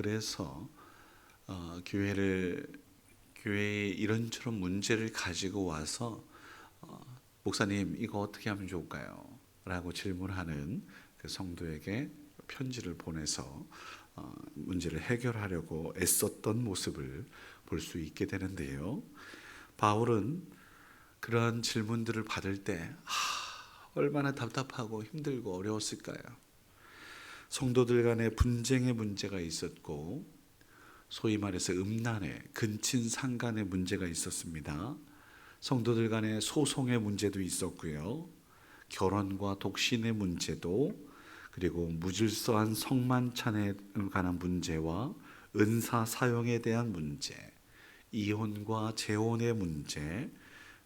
그래서 어, 교회를 교회에 이런저런 문제를 가지고 와서 어, 목사님 이거 어떻게 하면 좋을까요? 라고 질문하는 그 성도에게 편지를 보내서 어, 문제를 해결하려고 애썼던 모습을 볼 수 있게 되는데요. 바울은 그러한 질문들을 받을 때 하, 얼마나 답답하고 힘들고 어려웠을까요? 성도들 간의 분쟁의 문제가 있었고 소위 말해서 음란의 근친 상간의 문제가 있었습니다. 성도들 간의 소송의 문제도 있었고요. 결혼과 독신의 문제도 그리고 무질서한 성만찬에 관한 문제와 은사 사용에 대한 문제, 이혼과 재혼의 문제,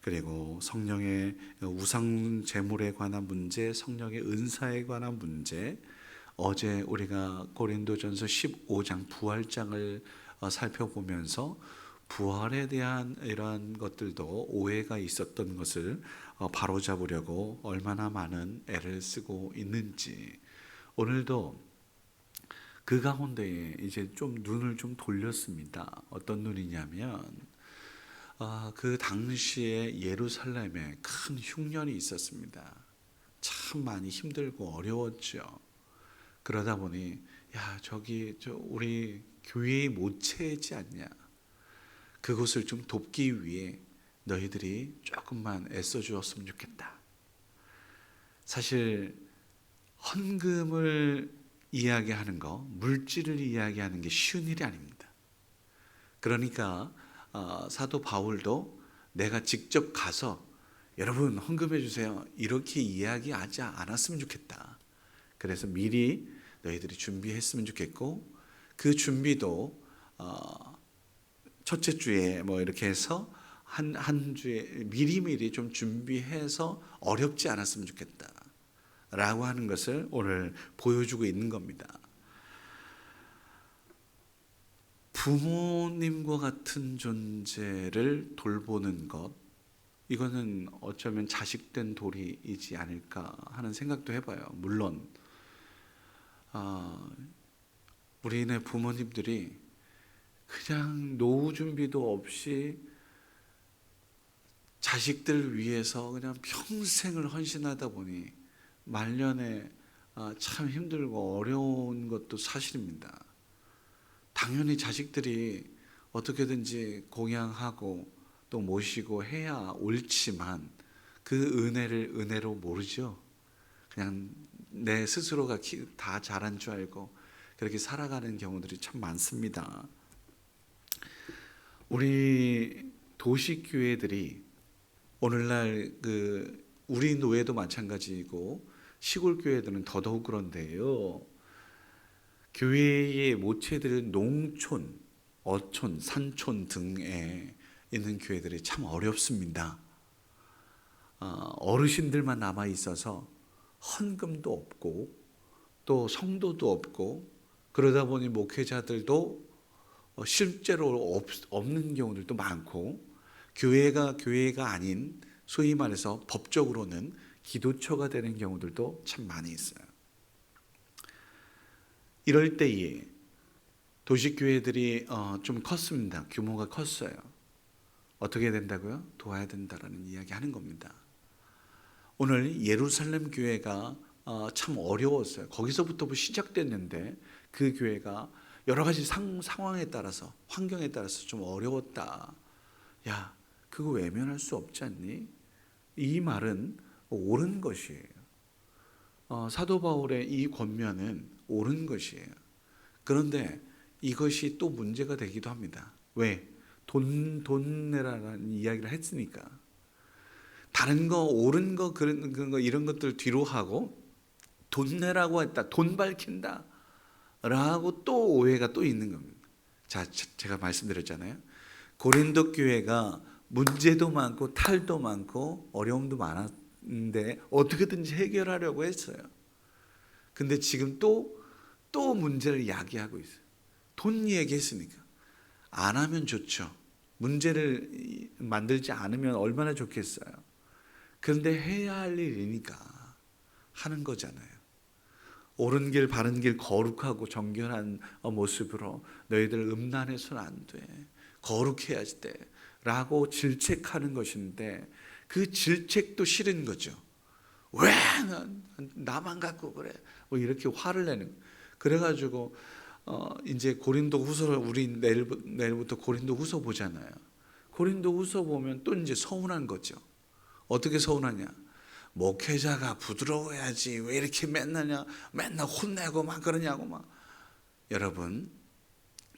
그리고 성령의 우상 제물에 관한 문제, 성령의 은사에 관한 문제, 어제 우리가 고린도전서 15장 부활장을 어, 살펴보면서 부활에 대한 이러한 것들도 오해가 있었던 것을 어, 바로잡으려고 얼마나 많은 애를 쓰고 있는지 오늘도 그 가운데에 이제 좀 눈을 좀 돌렸습니다. 어떤 눈이냐면 아, 그 당시에 예루살렘에 큰 흉년이 있었습니다. 참 많이 힘들고 어려웠죠. 그러다 보니 야 저기 저 우리 교회의 모체지 않냐 그것을 좀 돕기 위해 너희들이 조금만 애써 주었으면 좋겠다. 사실 헌금을 이야기하는 거, 물질을 이야기하는 게 쉬운 일이 아닙니다. 그러니까 어, 사도 바울도 내가 직접 가서 여러분 헌금해 주세요 이렇게 이야기하지 않았으면 좋겠다. 그래서 미리 너희들이 준비했으면 좋겠고 그 준비도 어, 첫째 주에 뭐 이렇게 해서 한 한 주에 미리 미리 좀 준비해서 어렵지 않았으면 좋겠다 라고 하는 것을 오늘 보여주고 있는 겁니다. 부모님과 같은 존재를 돌보는 것 이거는 어쩌면 자식된 도리이지 않을까 하는 생각도 해봐요. 물론 아, 우리네 부모님들이 그냥 노후 준비도 없이 자식들 위해서 그냥 평생을 헌신하다 보니 말년에 아, 참 힘들고 어려운 것도 사실입니다. 당연히 자식들이 어떻게든지 공양하고 또 모시고 해야 옳지만 그 은혜를 은혜로 모르죠. 그냥 내 스스로가 다 잘한 줄 알고 그렇게 살아가는 경우들이 참 많습니다. 우리 도시 교회들이 오늘날 그 우리 노예도 마찬가지이고 시골 교회들은 더더욱 그런데요. 교회의 모체들은 농촌, 어촌, 산촌 등에 있는 교회들이 참 어렵습니다. 어, 어르신들만 남아 있어서 헌금도 없고 또 성도도 없고 그러다 보니 목회자들도 어, 실제로 없, 없는 경우들도 많고 교회가 교회가 아닌 소위 말해서 법적으로는 기도처가 되는 경우들도 참 많이 있어요. 이럴 때에 도시교회들이 어, 좀 컸습니다. 규모가 컸어요. 어떻게 된다고요? 도와야 된다라는 이야기 하는 겁니다. 오늘 예루살렘 교회가 어, 참 어려웠어요. 거기서부터 시작됐는데 그 교회가 여러 가지 상, 상황에 따라서 환경에 따라서 좀 어려웠다. 야, 그거 외면할 수 없지 않니? 이 말은 옳은 것이에요. 어, 사도 바울의 이 권면은 옳은 것이에요. 그런데 이것이 또 문제가 되기도 합니다. 왜? 돈, 돈 내라는 이야기를 했으니까. 다른 거, 옳은 거, 그런, 그런 거, 이런 것들 뒤로 하고, 돈 내라고 했다. 돈 밝힌다. 라고 또 오해가 또 있는 겁니다. 자, 제가 말씀드렸잖아요. 고린도 교회가 문제도 많고, 탈도 많고, 어려움도 많았는데, 어떻게든지 해결하려고 했어요. 근데 지금 또, 또 문제를 야기하고 있어요. 돈 얘기했으니까. 안 하면 좋죠. 문제를 만들지 않으면 얼마나 좋겠어요. 그런데 해야 할 일이니까 하는 거잖아요. 옳은 길 바른 길 거룩하고 정결한 어, 모습으로 너희들 음란해서는 안 돼. 거룩해야지 돼. 라고 질책하는 것인데 그 질책도 싫은 거죠. 왜 나만 갖고 그래? 뭐 이렇게 화를 내는. 그래가지고 어 이제 고린도 후서를 우리 내일 내일부터 고린도 후서 보잖아요. 고린도 후서 보면 또 이제 서운한 거죠. 어떻게 서운하냐? 목회자가 부드러워야지 왜 이렇게 맨날냐 맨날 혼내고 막 그러냐고 막 여러분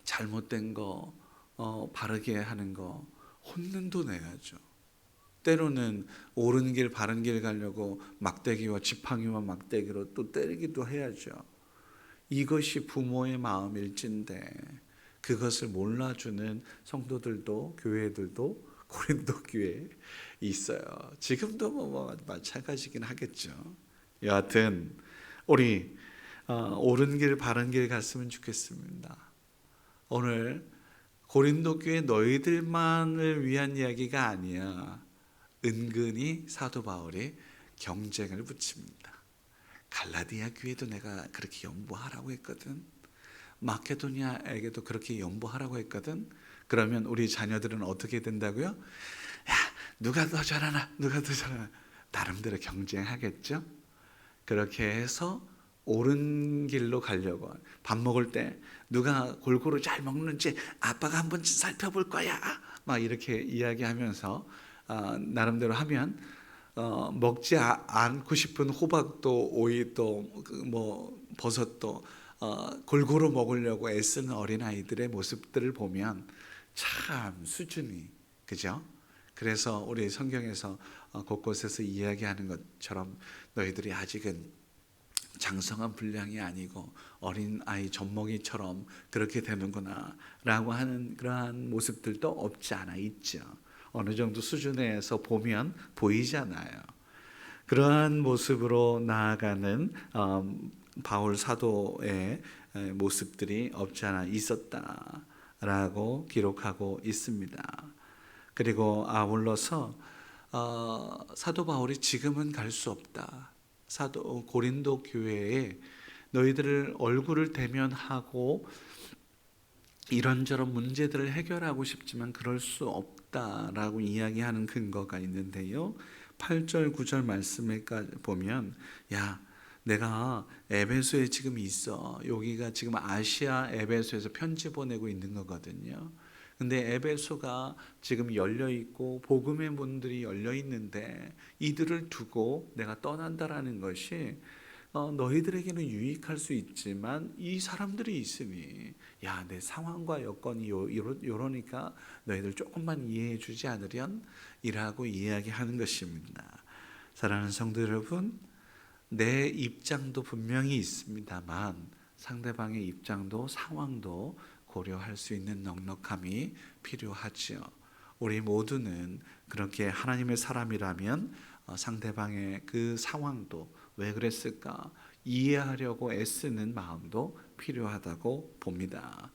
잘못된 거 어, 바르게 하는 거 혼는 도 내야죠. 때로는 옳은 길 바른 길 가려고 막대기와 지팡이와 막대기로 또 때리기도 해야죠. 이것이 부모의 마음일진데 그것을 몰라주는 성도들도 교회들도 고린도 교회에 있어요. 지금도 뭐, 뭐 마찬가지긴 하겠죠. 여하튼 우리 어, 옳은 길 바른 길 갔으면 좋겠습니다. 오늘 고린도 교회 너희들만을 위한 이야기가 아니야. 은근히 사도 바울이 경쟁을 붙입니다. 갈라디아 교회도 내가 그렇게 연보하라고 했거든. 마케도니아에게도 그렇게 연보하라고 했거든. 그러면 우리 자녀들은 어떻게 된다고요? 야, 누가 더 잘하나? 누가 더 잘하나? 나름대로 경쟁하겠죠? 그렇게 해서 옳은 길로 가려고 밥 먹을 때 누가 골고루 잘 먹는지 아빠가 한번 살펴볼 거야. 막 이렇게 이야기하면서 어, 나름대로 하면 어, 먹지 아, 않고 싶은 호박도 오이도 그뭐 버섯도 어, 골고루 먹으려고 애쓰는 어린 아이들의 모습들을 보면 참 수준이 그죠? 그래서 우리 성경에서 어, 곳곳에서 이야기하는 것처럼 너희들이 아직은 장성한 분량이 아니고 어린 아이 젖먹이처럼 그렇게 되는구나라고 하는 그러한 모습들도 없지 않아 있죠. 어느 정도 수준에서 보면 보이잖아요. 그러한 모습으로 나아가는 어, 바울 사도의 모습들이 없지 않아 있었다 라고 기록하고 있습니다. 그리고 아울러서 어, 사도 바울이 지금은 갈 수 없다. 사도 고린도 교회에 너희들을 얼굴을 대면하고 이런저런 문제들을 해결하고 싶지만 그럴 수 없다라고 이야기하는 근거가 있는데요. 8절 9절 말씀에 보면 야 내가 에베소에 지금 있어. 여기가 지금 아시아 에베소에서 편지 보내고 있는 거거든요. 근데 에베소가 지금 열려 있고 복음의 문들이 열려 있는데 이들을 두고 내가 떠난다라는 것이 어, 너희들에게는 유익할 수 있지만 이 사람들이 있으니 야 내 상황과 여건이 요, 요, 러니까 너희들 조금만 이해해 주지 않으련 이라고 이야기하는 것입니다. 사랑하는 성도 여러분, 내 입장도 분명히 있습니다만 상대방의 입장도 상황도 고려할 수 있는 넉넉함이 필요하지요. 우리 모두는 그렇게 하나님의 사람이라면 어, 상대방의 그 상황도 왜 그랬을까 이해하려고 애쓰는 마음도 필요하다고 봅니다.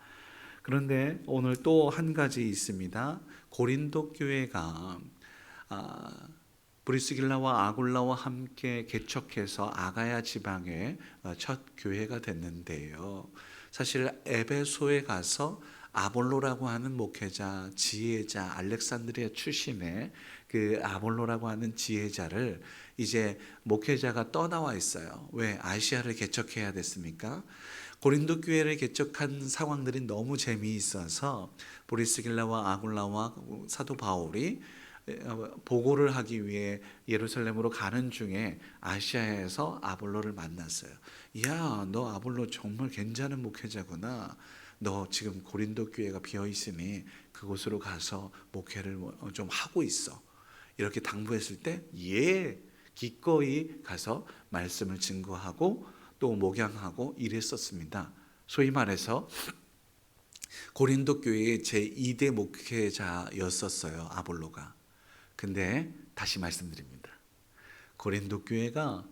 그런데 오늘 또 한 가지 있습니다. 고린도 교회가 아, 브리스길라와 아굴라와 함께 개척해서 아가야 지방의 어, 첫 교회가 됐는데요. 사실 에베소에 가서 아볼로라고 하는 목회자, 지혜자, 알렉산드리아 출신의 그 아볼로라고 하는 지혜자를 이제 목회자가 떠나와 있어요. 왜 아시아를 개척해야 됐습니까? 고린도 교회를 개척한 상황들이 너무 재미있어서 보리스길라와 아굴라와 사도 바울이 보고를 하기 위해 예루살렘으로 가는 중에 아시아에서 아볼로를 만났어요. 야, 너 아볼로 정말 괜찮은 목회자구나. 너 지금 고린도 교회가 비어 있으니 그곳으로 가서 목회를 뭐좀 하고 있어. 이렇게 당부했을 때 예, 기꺼이 가서 말씀을 증거하고 또 목양하고 이랬었습니다. 소위 말해서 고린도 교회의 제 2대 목회자였었어요. 아볼로가. 근데 다시 말씀드립니다. 고린도 교회가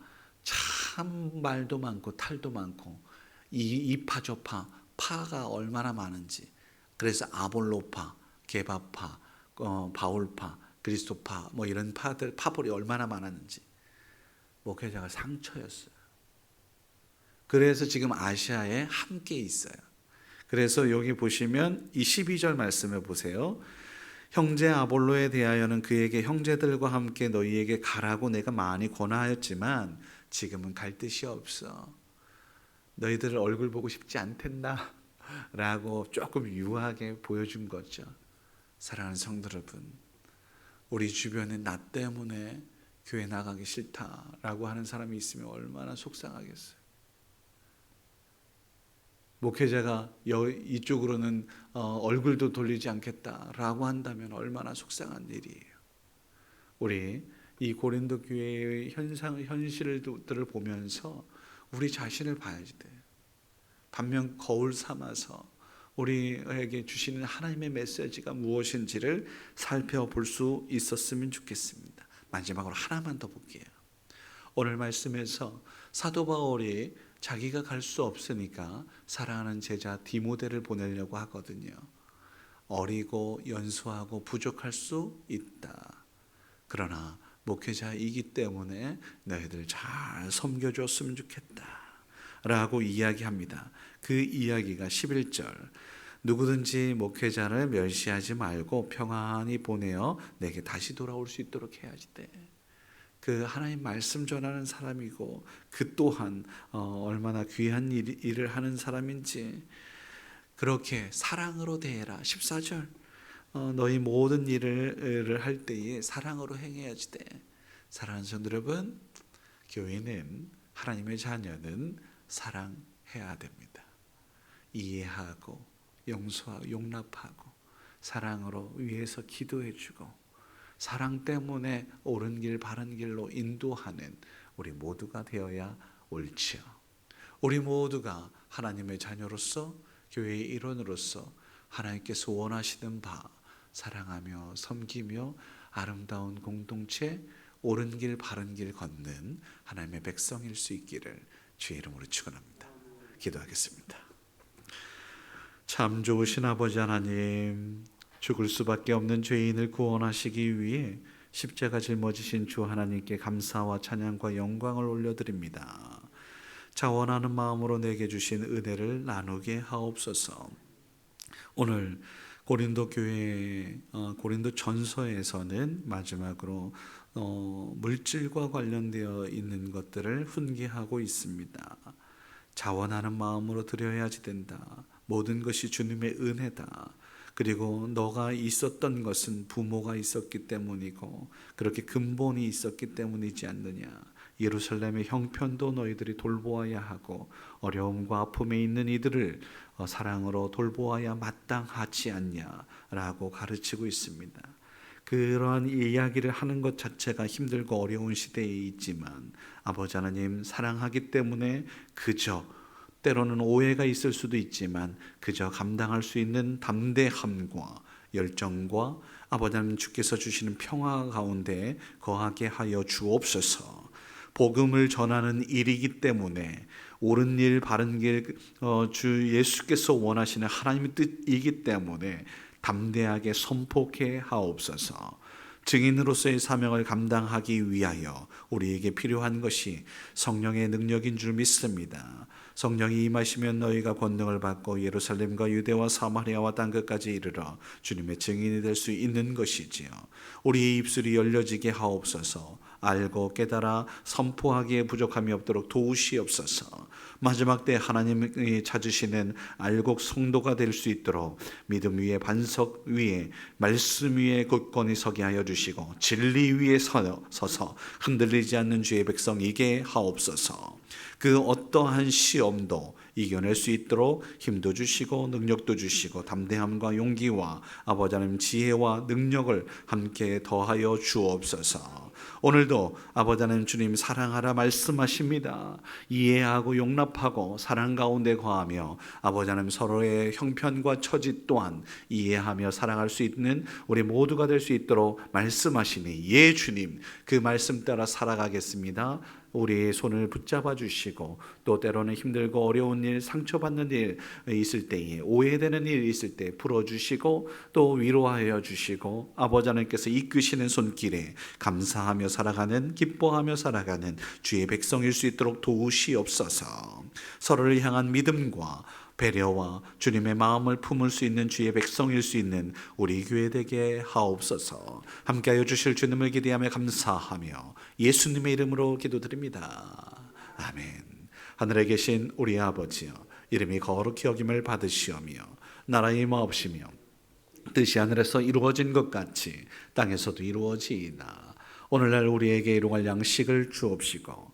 참 말도 많고 탈도 많고 이 이파 저파 파가 얼마나 많은지 그래서 아볼로파, 게바파, 어, 바울파, 그리스도파 뭐 이런 파들 파벌이 얼마나 많았는지 목회자가 상처였어요. 그래서 지금 아시아에 함께 있어요. 그래서 여기 보시면 이 12절 말씀을 보세요. 형제 아볼로에 대하여는 그에게 형제들과 함께 너희에게 가라고 내가 많이 권하였지만 지금은 갈 뜻이 없어. 너희들 얼굴 보고 싶지 않텐다. 라고 조금 유하게 보여준 거죠. 사랑하는 성도 여러분, 우리 주변에 나 때문에 교회 나가기 싫다라고 하는 사람이 있으면 얼마나 속상하겠어요. 목회자가 여, 이쪽으로는 어, 얼굴도 돌리지 않겠다라고 한다면 얼마나 속상한 일이에요. 우리 이 고린도 교회의 현상 현실들을 보면서 우리 자신을 봐야지 돼. 반면 거울 삼아서 우리에게 주시는 하나님의 메시지가 무엇인지를 살펴볼 수 있었으면 좋겠습니다. 마지막으로 하나만 더 볼게요. 오늘 말씀에서 사도 바울이 자기가 갈 수 없으니까 사랑하는 제자 디모데를 보내려고 하거든요. 어리고 연소하고 부족할 수 있다. 그러나 목회자이기 때문에 너희들 잘 섬겨줬으면 좋겠다. 라고 이야기합니다. 그 이야기가 11절. 누구든지 목회자를 멸시하지 말고 평안히 보내어 내게 다시 돌아올 수 있도록 해야지 돼. 그 하나님 말씀 전하는 사람이고 그 또한 어, 얼마나 귀한 일, 일을 하는 사람인지 그렇게 사랑으로 대해라. 14절. 어, 너희 모든 일을 할 때에 사랑으로 행해야지 돼. 사랑하는 성도 여러분, 교회는 하나님의 자녀는 사랑해야 됩니다. 이해하고 용서하고 용납하고 사랑으로 위해서 기도해주고 사랑 때문에 옳은 길 바른 길로 인도하는 우리 모두가 되어야 옳지요. 우리 모두가 하나님의 자녀로서 교회의 일원으로서 하나님께서 원하시는 바 사랑하며 섬기며 아름다운 공동체 옳은 길 바른 길 걷는 하나님의 백성일 수 있기를 주의 이름으로 축원합니다. 기도하겠습니다. 참 좋으신 아버지 하나님, 죽을 수밖에 없는 죄인을 구원하시기 위해 십자가 짊어지신 주 하나님께 감사와 찬양과 영광을 올려드립니다. 자원하는 마음으로 내게 주신 은혜를 나누게 하옵소서. 오늘 고린도 교회 어, 고린도 전서에서는 마지막으로 어, 물질과 관련되어 있는 것들을 훈계하고 있습니다. 자원하는 마음으로 드려야지 된다. 모든 것이 주님의 은혜다. 그리고 너가 있었던 것은 부모가 있었기 때문이고 그렇게 근본이 있었기 때문이지 않느냐. 예루살렘의 형편도 너희들이 돌보아야 하고 어려움과 아픔에 있는 이들을 어, 사랑으로 돌보아야 마땅하지 않냐라고 가르치고 있습니다. 그러한 이야기를 하는 것 자체가 힘들고 어려운 시대에 있지만 아버지 하나님 사랑하기 때문에 그저 때로는 오해가 있을 수도 있지만 그저 감당할 수 있는 담대함과 열정과 아버지 하나님 주께서 주시는 평화 가운데 거하게 하여 주옵소서. 복음을 전하는 일이기 때문에 옳은 일, 바른 길, 어, 주 예수께서 원하시는 하나님의 뜻이기 때문에 담대하게 선포해 하옵소서. 증인으로서의 사명을 감당하기 위하여 우리에게 필요한 것이 성령의 능력인 줄 믿습니다. 성령이 임하시면 너희가 권능을 받고 예루살렘과 유대와 사마리아와 땅 끝까지 이르러 주님의 증인이 될 수 있는 것이지요. 우리의 입술이 열려지게 하옵소서. 알고 깨달아 선포하기에 부족함이 없도록 도우시옵소서. 마지막 때 하나님이 찾으시는 알곡 성도가 될 수 있도록 믿음 위에 반석 위에 말씀 위에 굳건히 서게 하여 주시고 진리 위에 서서 흔들리지 않는 주의 백성 이게 하옵소서. 그 어떠한 시험도 이겨낼 수 있도록 힘도 주시고 능력도 주시고 담대함과 용기와 아버지 하나님 지혜와 능력을 함께 더하여 주옵소서. 오늘도 아버지 하나님 주님 사랑하라 말씀하십니다. 이해하고 용납하고 사랑 가운데 거하며 아버지 하나님 서로의 형편과 처지 또한 이해하며 사랑할 수 있는 우리 모두가 될 수 있도록 말씀하시니 예 주님 그 말씀 따라 살아가겠습니다. 우리의 손을 붙잡아 주시고 또 때로는 힘들고 어려운 일, 상처받는 일 있을 때에 오해되는 일 있을 때 풀어 주시고 또 위로하여 주시고 아버지 하나님께서 이끄시는 손길에 감사하며 살아가는 기뻐하며 살아가는 주의 백성일 수 있도록 도우시옵소서. 서로를 향한 믿음과 배려와 주님의 마음을 품을 수 있는 주의 백성일 수 있는 우리 교회 되게 하옵소서. 함께하여 주실 주님을 기대하며 감사하며 예수님의 이름으로 기도드립니다. 아멘. 하늘에 계신 우리 아버지여 이름이 거룩히 여김을 받으시오며 나라의 마옵시며 뜻이 하늘에서 이루어진 것 같이 땅에서도 이루어지이다. 오늘날 우리에게 일용할 양식을 주옵시고